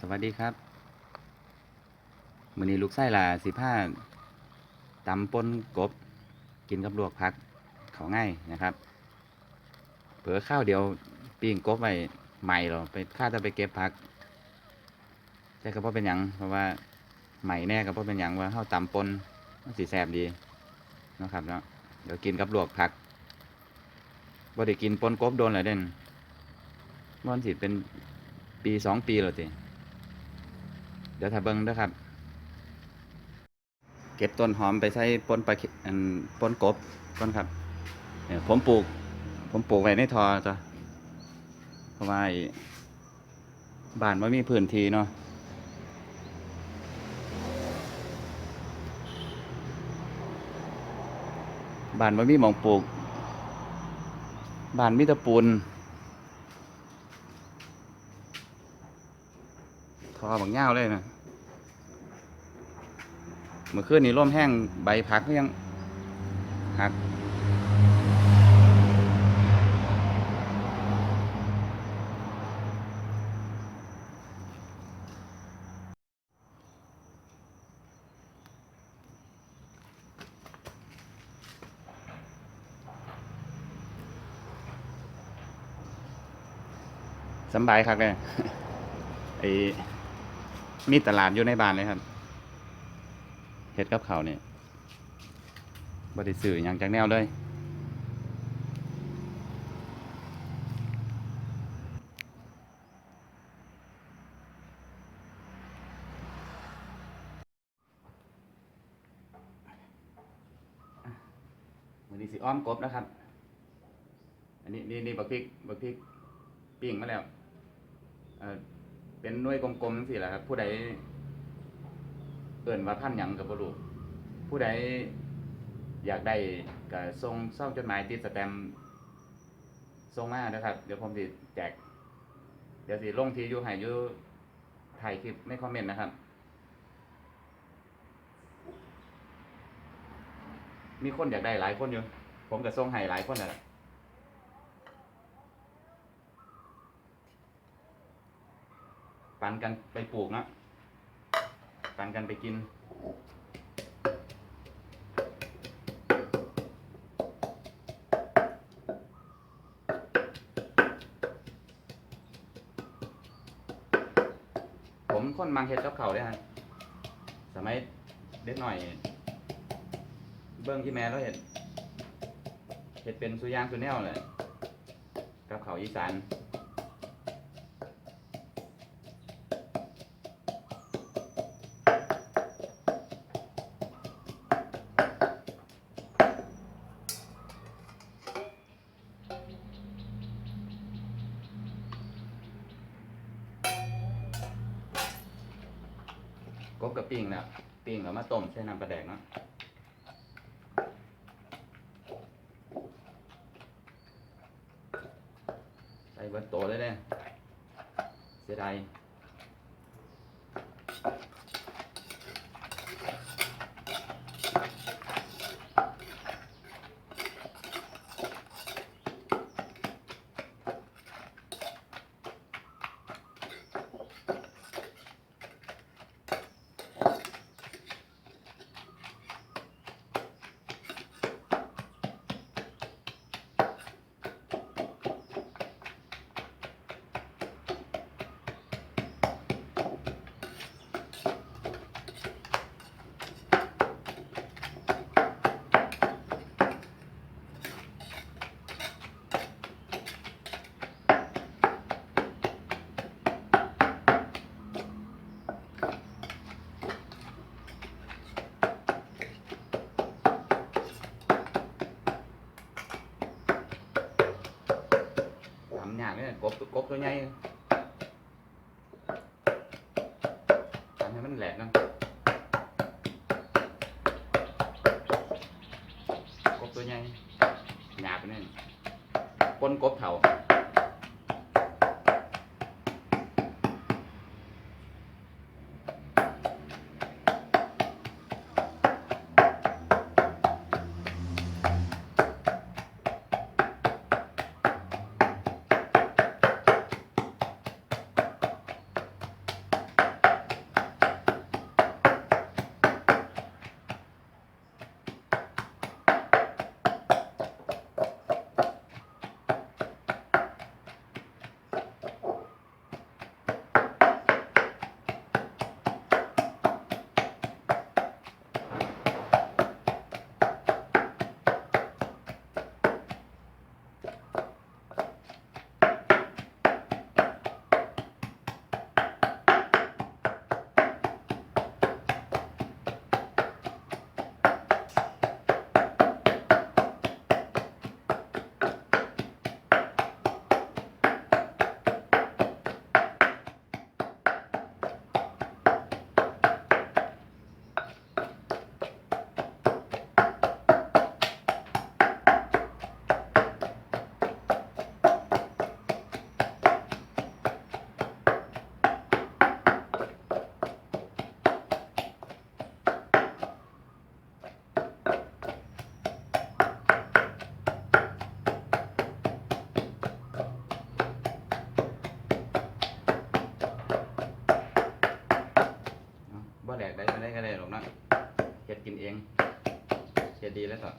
สวัสดีครับมื้อนี้ลูกไส้ล่ะสิพาตำปนกบ กินกับลวกผักเขาง่ายนะครับ เผลอข้าวเดียวปิ้งกบไว้ใหม่หรอไปข้าจะไปเก็บผักแต่ก็บ่เป็นหยังเพราะว่าใหม่แน่ก็บ่เป็นหยังว่าข้าวตำปนมันสีแสบดีนะครับเนาะเดี๋ยวกินกับลวกผักบ่ได้กินปนกบโดนเลยเด่นมันสิเป็นปีสองปีแล้วติ เดี๋ยวถ้าเบิ้งด้วยครับ เก็บต้นหอมไปใส่ปนปลาอันปนกบก่อนครับเนี่ยผมปลูก ผมปลูกไว้ในทอจ้ะเพราะว่าบ้านว่มีพื้นที่เนาะบ้านว่มีหมองปลูกบ้านมีตะปูนทอบางเง่าเลยนะ มื่อคืนนี้ร่มแห้งใบพักก็ยังหักสบายครับเลยไอ้มีตลาดอยู่ในบ้านเลยครับ เฮ็ดกับเขาวเนี่ยบริสื่ออย่างจากแนวเลย วันนี้สิอ้อมกบนะครับ อันนี้นี่นี่บักพริกบักพริกปิ้งมาแล้ว เอ่อเป็นน่วยกลมๆสิแหละครับ ผู้ใด เอิ่นว่าพันหยังกับบรูผู้ใดอยากได้ก็ส่งซ่องจดหมายติดสแตมป์ส่งมานะครับ เดี๋ยวผมสิแจก เดี๋ยวสิลงที่อยู่ให้อยู่ถ่ายคลิปในคอมเมนต์นะครับ มีคนอยากได้หลายคนอยู่ ผมก็ส่งให้หลายคนนั่นแหละปันกันไปปลูกเนาะ ปันกันไปกิน ผมคนมังเห็ดกับเขาวเลยฮะสมัยเด็กหน่อย เบิ้งที่แม่เราเห็ดเห็ดเป็นสุยางสุแนวเลยกับเขาอีสาน กับปิ้งแล้วปิ้งแล้วมาต้มใช้น้ำปลาแดกเนาะใส่เบิดโตเลยเนี่ยเสียดายทำยากเนี่ยกบกบตัวใหญ่ทำ จะดีแล้วก็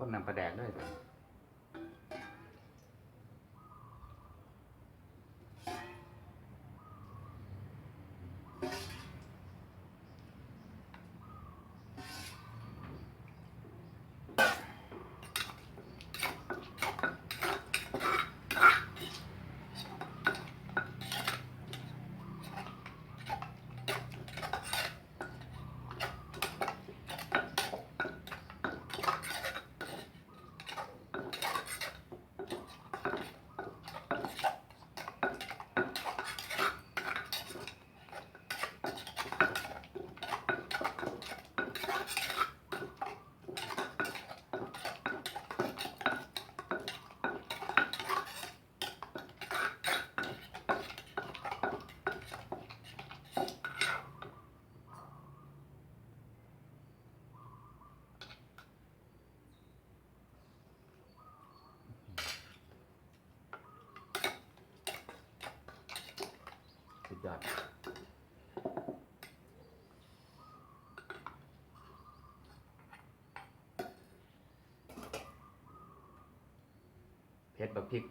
คนนำประแดกด้วย ยอดเผ็ดแบบพริก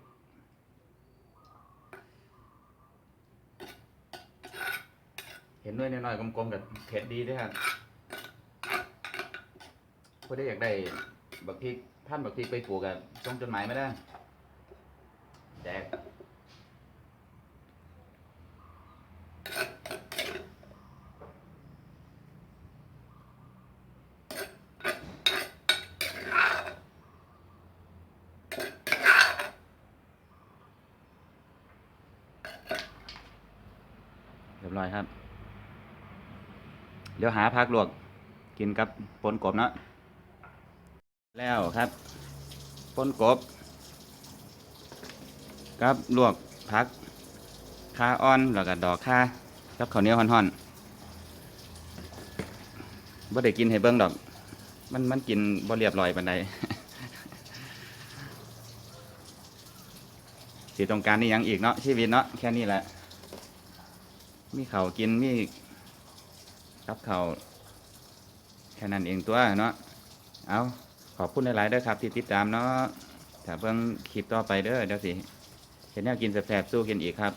เห็นด้วยน้อยๆกลมๆกับเผ็ดดีด้วยครับผู้ได้อยากได้บักพริกท่านบักพริกไปปลูกกับส่งจดหมายไม่ได้แจก ยบร้อยครับ เดี๋ยวหาพักลวกกินกับปนกบเนาะแล้วครับปนกบกับลวกพักคาอ่อนแล้วก็ดอกคากับข้าวเหนียวห่อนๆบ่ได้กินให้เบิ่งดอก มันมันกินบ่เรียบร้อยปานใดสิต้องการนี่ยังอีกเนาะชีวิตเนาะแค่นี้แหละ มีเข่ากินมีรับเข่าแค่นั้นเองตัวเนาะเอาขอบคุณหลายๆด้อครับ ที่ติดตามเนาะถ้าเพิ่งคลิปต่อไปเด้อเดี๋ยวสิเห็นแนวกินแสบๆสู้กินอีกครับ